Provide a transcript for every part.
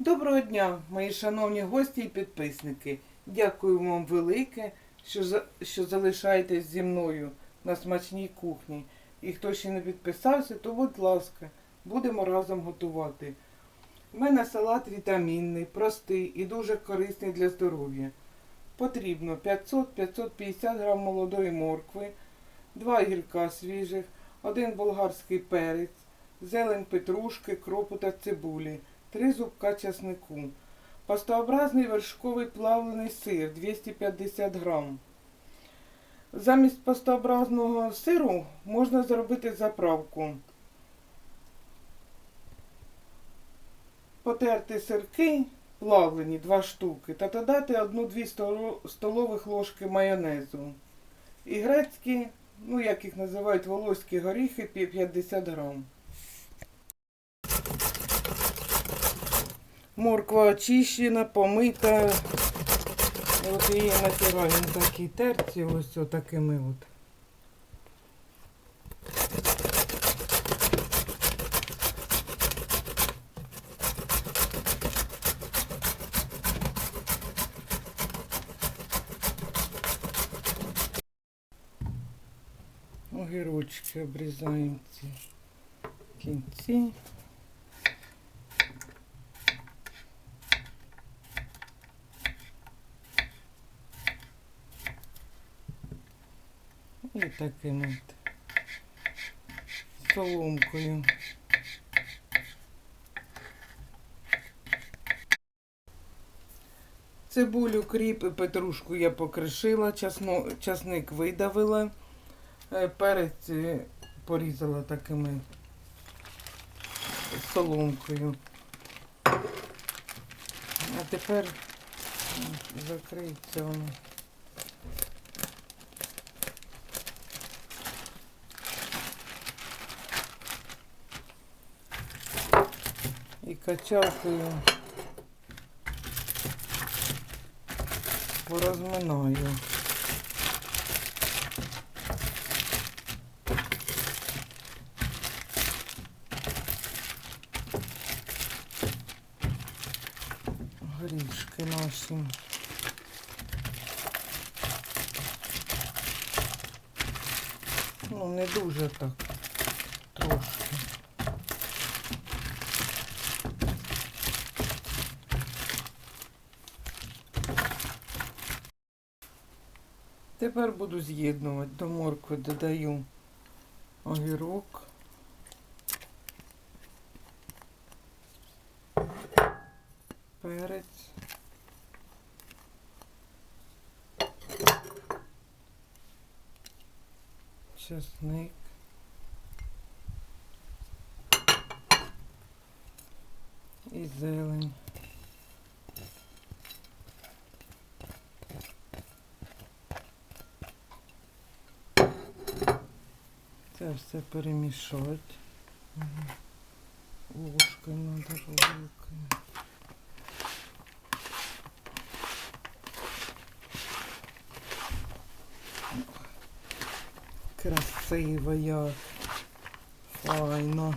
Доброго дня, мої шановні гості і підписники. Дякую вам велике, що, що залишаєтесь зі мною на смачній кухні. І хто ще не підписався, то будь ласка, будемо разом готувати. У мене салат вітамінний, простий і дуже корисний для здоров'я. Потрібно 500-550 грам молодої моркви, 2 гірка свіжих, 1 болгарський перець, зелень петрушки, кропу та цибулі, 3 зубка часнику, пастообразний вершковий плавлений сир 250 грам. Замість пастообразного сиру можна зробити заправку. Потерти сирки плавлені 2 штуки та додати 1-2 столових ложки майонезу. І грецькі, ну як їх називають, волоські горіхи 50 грам. Морква очищена, помита. От її натираємо на такій терці, ось такими от. Огірочки обрізаємо ці кінці. І таким от соломкою. Цибулю, кріп і петрушку я покришила, часно, часник видавила, е, перець е, порізала такими соломкою. А тепер закриється воно. Качалкою порозминаю. Горішки наші. Ну, не дуже так. Тепер буду з'єднувати. До моркви додаю огірок. Перець. Чесник. І зелень. Це все перемішати. Ложкою надо великою. Красиво як. Файно.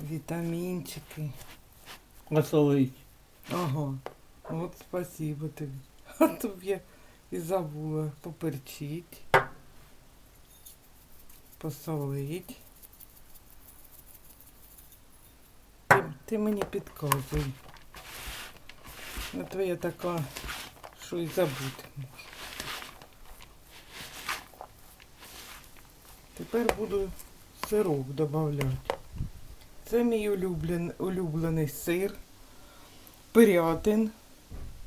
Вітамінчики. Посолить. Ага. От спасибо тобі. А то б я і забула поперчить, посолить. Ти, ти мені підказуй. А то я така, що й забути. Тепер буду сирок додавати. Це мій улюблен, улюблений сир. Пирятин.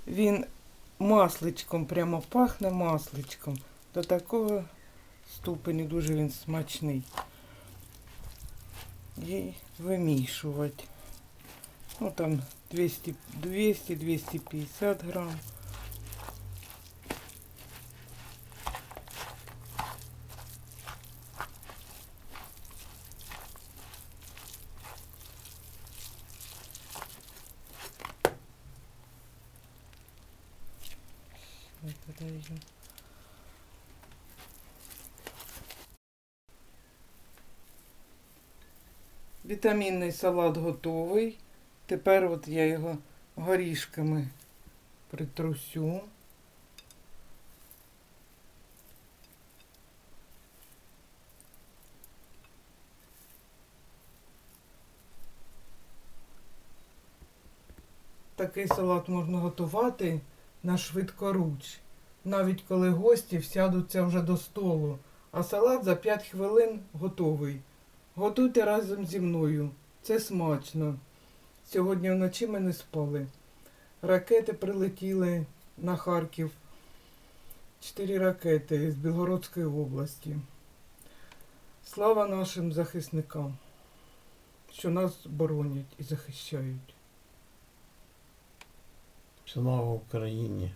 Він масличком, прямо пахне масличком. До такого ступені дуже він смачний. І вимішувати. Ну там 200 200-250 грам. когда салат готовий. Тепер от я його горішками притрусю. Такий салат можна готувати на швидкоруч навіть коли гості всядуться вже до столу, а салат за 5 хвилин готовий. Готуйте разом зі мною. Це смачно. Сьогодні вночі ми не спали. Ракети прилетіли на Харків. Чотири ракети з Білгородської області. Слава нашим захисникам, що нас боронять і захищають. Слава Україні!